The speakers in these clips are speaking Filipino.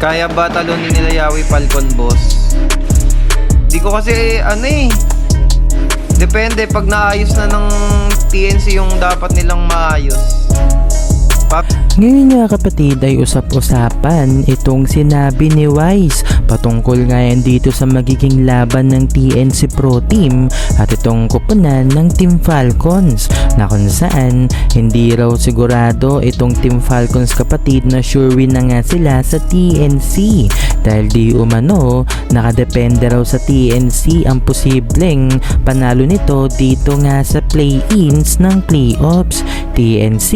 Kaya ba talunin nila Yawi Falcon, boss? Di ko kasi, ano eh. Depende, pag naayos na ng TNC yung dapat nilang maayos. Pap Ngayon nga kapatid ay usap-usapan itong sinabi ni Wise patungkol nga yan dito sa magiging laban ng TNC Pro Team at itong kupunan ng Team Falcons na kung saan hindi raw sigurado itong Team Falcons kapatid na sure win na nga sila sa TNC dahil di umano nakadepende raw sa TNC ang posibleng panalo nito dito nga sa play-ins ng playoffs. TNC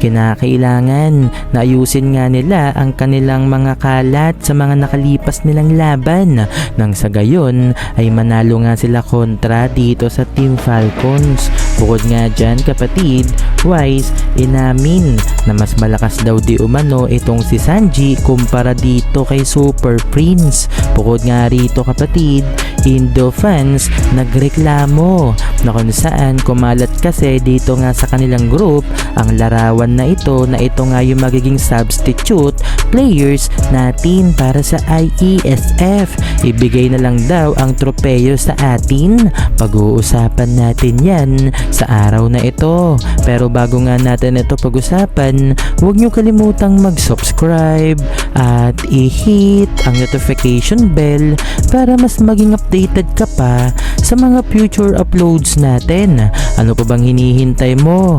kinakailangan na ayusin nga nila ang kanilang mga kalat sa mga nakalipas nilang laban. Nang sa gayon ay manalo nga sila kontra dito sa Team Falcons bukod nga dyan kapatid Wise inamin na mas malakas daw di umano itong si Sanji kumpara dito kay Super Prince bukod nga rito kapatid Indo fans nagreklamo na kung saan kumalat kasi dito nga sa kanilang group ang larawan na ito na ito nga yung magiging substitute players natin para sa IESF. Ibigay na lang daw ang tropeyo sa atin. Pag-uusapan natin yan sa araw na ito. Pero bago nga natin ito pag-usapan, huwag nyo kalimutang mag-subscribe at i-hit ang notification bell para mas maging updated ka pa sa mga future uploads natin. Ano pa bang hinihintay mo?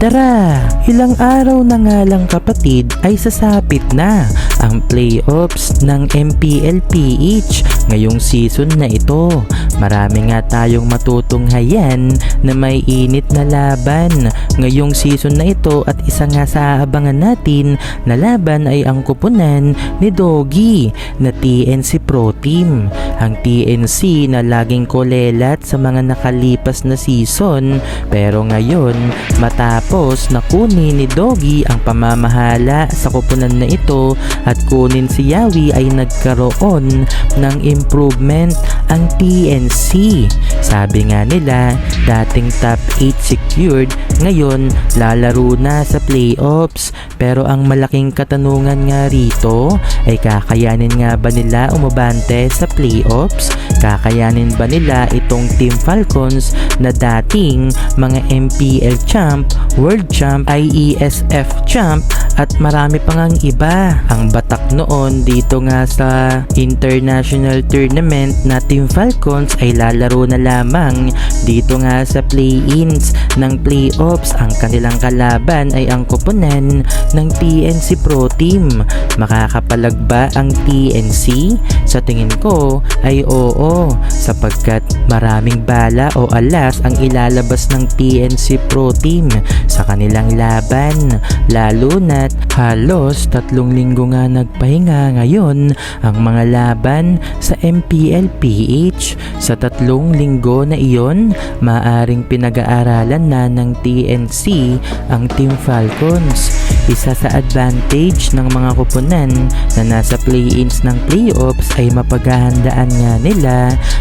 Tara, ilang araw na nga lang kapatid ay sasapit na ang playoffs ng MPLPH ngayong season na ito. Marami nga tayong matutunghayan na may init na laban ngayong season na ito at isa nga sa aabangan natin na laban ay ang kupunan ni Doggy na TNC Pro Team. Ang TNC na laging kolelat sa mga nakalipas na season pero ngayon matapos na kunin ni Doggy ang pamamahala sa kupunan na ito at kunin si Yawi ay nagkaroon ng improvement ang TNC. Sabi nga nila, dating top 8 secured, ngayon lalaro na sa playoffs. Pero ang malaking katanungan nga rito ay kakayanin nga ba nila umabante sa playoffs? Kakayanin ba nila itong Team Falcons na dating mga MPL champ, World champ, IESF champ at marami pa ngang iba. Ang batak noon dito nga sa international tournament na Team Falcons ay lalaro na lamang dito nga sa play-ins ng playoffs. Ang kanilang kalaban ay ang kupunan ng TNC Pro Team. Makakapalag ba ang TNC? Sa tingin ko ay oo sapagkat maraming bala o alas ang ilalabas ng TNC Pro Team sa kanilang laban. Lalo na't halos tatlong linggo nga nagpahinga ngayon ang mga laban sa MPLPH. Sa tatlong linggo na iyon, maaring pinag-aaralan na ng TNC ang Team Falcons. Isa sa advantage ng mga kupunan na nasa play-ins ng playoffs ay mapaghahandaan nga nila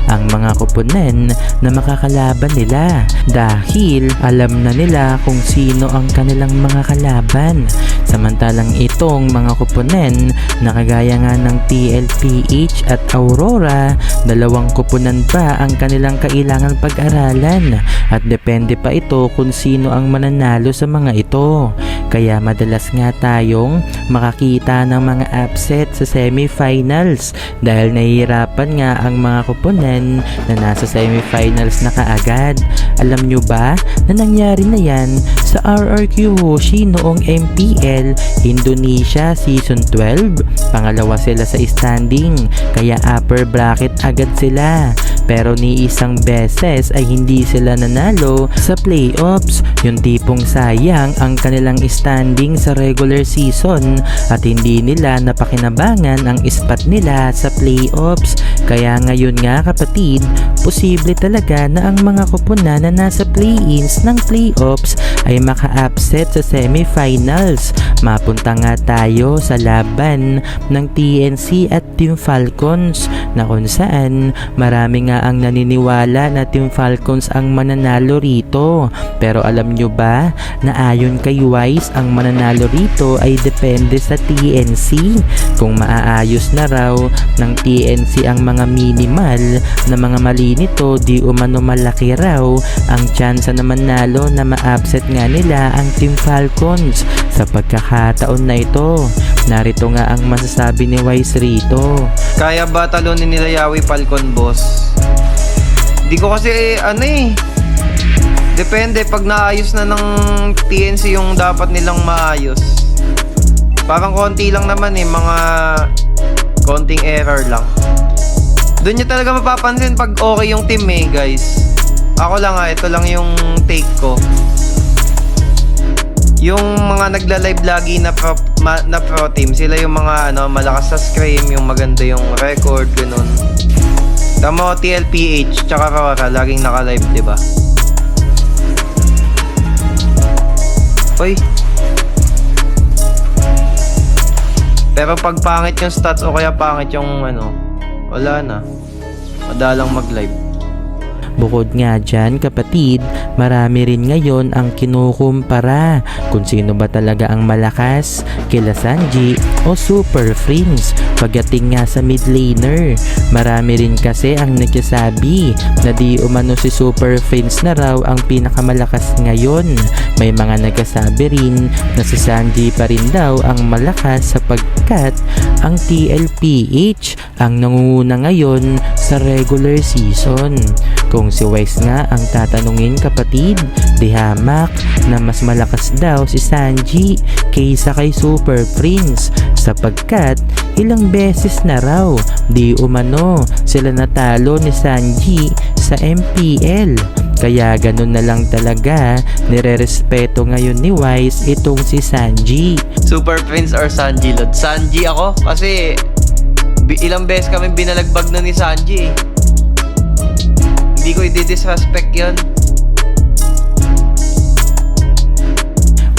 ang mga kupunan na makakalaban nila dahil alam na nila kung sino ang kanilang mga kalaban. Samantalang itong mga kupunan na kagaya nga ng TLPH at Aurora, dalawang kupunan pa ang kanilang kailangan pag-aralan at depende pa ito kung sino ang mananalo sa mga ito. Kaya madalas nga tayong makakita ng mga upset sa semifinals dahil nahihirapan nga ang mga kupunan na nasa semifinals na kaagad. Alam nyo ba na nangyari na yan sa RRQ Hoshi noong MPL Indonesia Season 12? Pangalawa sila sa standing kaya upper bracket agad sila. Pero ni isang beses ay hindi sila nanalo sa playoffs. Yung tipong sayang ang kanilang standing sa regular season at hindi nila napakinabangan ang ispat nila sa playoffs. Kaya ngayon nga kapatid, posible talaga na ang mga koponan na nasa play-ins ng playoffs ay maka-upset sa semifinals. Mapunta nga tayo sa laban ng TNC at Team Falcons na kung saan marami nga ang naniniwala na Team Falcons ang mananalo rito. Pero alam nyo ba na ayon kay Wise ang mananalo rito ay depende sa TNC. Kung maaayos na raw ng TNC ang mga minimal na mga mali nito di umano malaki raw ang tsansa na manalo na ma-upset nga nila ang Team Falcons sa pagkakataon na ito. Narito nga ang masasabi ni Wise rito. Kaya ba talunin nila Yawi Falcon, boss? Di ko kasi, eh, ano eh. Depende, pag naayos na ng TNC yung dapat nilang maayos. Parang konti lang naman eh, mga konting error lang. Doon nyo talaga mapapansin pag okay yung team eh, guys. Ako lang ah, ito lang yung take ko. Yung mga nagla-live lagi na pro, ma- na pro team, sila yung mga ano, malakas sa scream, yung maganda yung record, ganun. Tamo, TLPH, tsaka Rora, laging naka-live, di ba? Uy. Pero pag pangit yung stats o kaya pangit yung ano, wala na. Madalang mag-live. Bukod nga dyan kapatid, marami rin ngayon ang kinukumpara kung sino ba talaga ang malakas, kila Sanji o Super Friends pagdating nga sa mid laner. Marami rin kasi ang nagsasabi na di umano si Super Friends na raw ang pinakamalakas ngayon. May mga nagsasabi rin na si Sanji pa rin daw ang malakas sapagkat ang TLPH ang nangunguna ngayon sa regular season. Kung si Wise nga ang tatanungin kapatid, di hamak na mas malakas daw si Sanji kaysa kay Super Prince sapagkat ilang beses na raw di umano sila natalo ni Sanji sa MPL. Kaya ganun na lang talaga nire-respeto ngayon ni Wise itong si Sanji. Super Prince or Sanji Lord? Sanji ako kasi ilang beses kami binalagbag na ni Sanji eh. Hindi ko i-disrespect yun.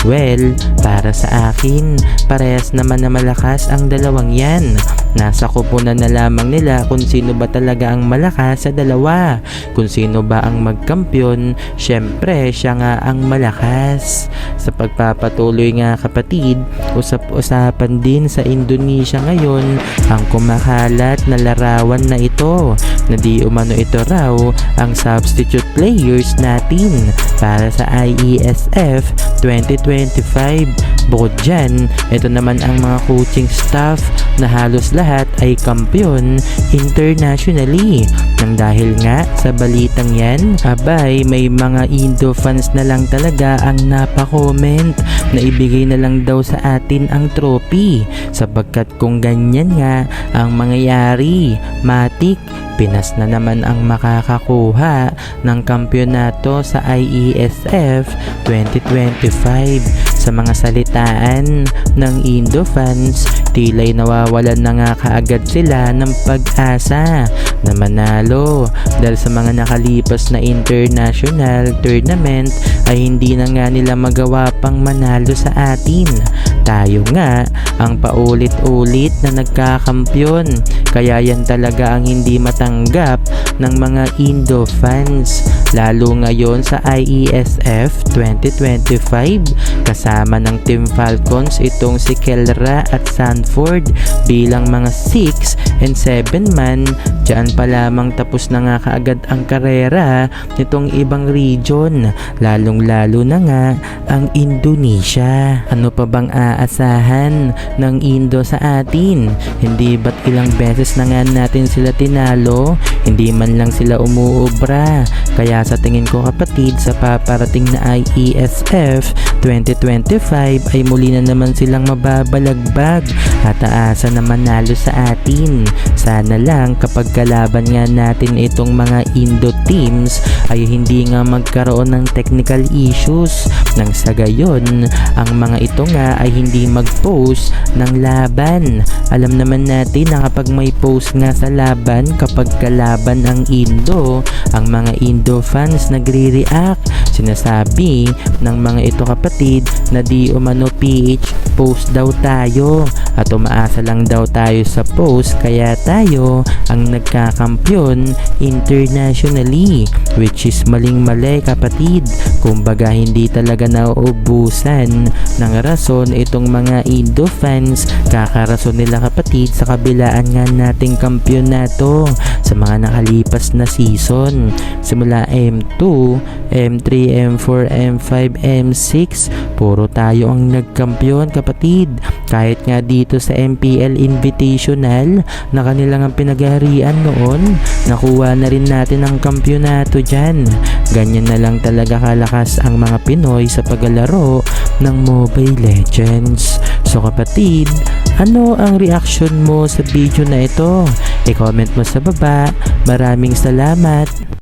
Well, para sa akin, parehas naman na malakas ang dalawang yan. Nasa kupunan na lamang nila kung sino ba talaga ang malakas sa dalawa. Kung sino ba ang magkampiyon, syempre siya nga ang malakas. Sa pagpapatuloy nga kapatid, usap-usapan din sa Indonesia ngayon ang kumakalat na larawan na ito na di umano ito raw ang substitute players natin para sa IESF 2025. Bukod dyan, ito naman ang mga coaching staff na halos lahat ay kampiyon internationally. Nang dahil nga sa balitang yan, abay may mga Indo fans na lang talaga ang napakomment na ibigay na lang daw sa atin ang trophy sapagkat kung ganyan nga ang mangyayari, matik Pinas na naman ang makakakuha ng kampyonato sa IESF 2025. Team Sa mga salitaan ng Indo fans, tila'y nawawalan na nga kaagad sila ng pag-asa na manalo dahil sa mga nakalipas na international tournament ay hindi na nga nila magawa pang manalo sa atin. Tayo nga ang paulit-ulit na nagkakampyon. Kaya yan talaga ang hindi matanggap ng mga Indo fans lalo ngayon sa IESF 2025 kasama ng Team Falcons itong si Kelra at Sanford bilang mga 6 and 7 man Diyan pa lamang tapos na nga kaagad ang karera nitong ibang region, lalong-lalo na nga ang Indonesia. Ano pa bang aasahan ng Indo sa atin? Hindi ba't ilang beses na nga natin sila tinalo? Hindi man lang sila umuubra. Kaya sa tingin ko kapatid sa paparating na IESF 2025 ay muli na naman silang mababalagbag at aasa na manalo sa atin. Sana lang kapag kalaban nga natin itong mga Indo teams ay hindi nga magkaroon ng technical issues nang sa gayon ang mga ito nga ay hindi mag-post ng laban. Alam naman natin na kapag may post nga sa laban kapag kalaban laban ang Indo, ang mga Indo fans nagre-react. Sinasabi ng mga ito kapatid na di umano PH post daw tayo. At umaasa lang daw tayo sa post kaya tayo ang nagkakampyon internationally which is maling mali kapatid. Kumbaga hindi talaga nauubusan ng rason itong mga Indo fans. Kakarason nila kapatid sa kabilaan nga nating kampyonato sa mga nakalipas na season. Simula M2, M3, M4, M5, M6 puro tayo ang nagkampyon kapatid kahit nga dito sa MPL Invitational na kanilang ang pinaghaharian noon nakuha na rin natin ang kampyonato dyan ganyan na lang talaga kalakas ang mga Pinoy sa paglalaro ng Mobile Legends so kapatid ano ang reaction mo sa video na ito? I-comment mo sa baba. Maraming salamat.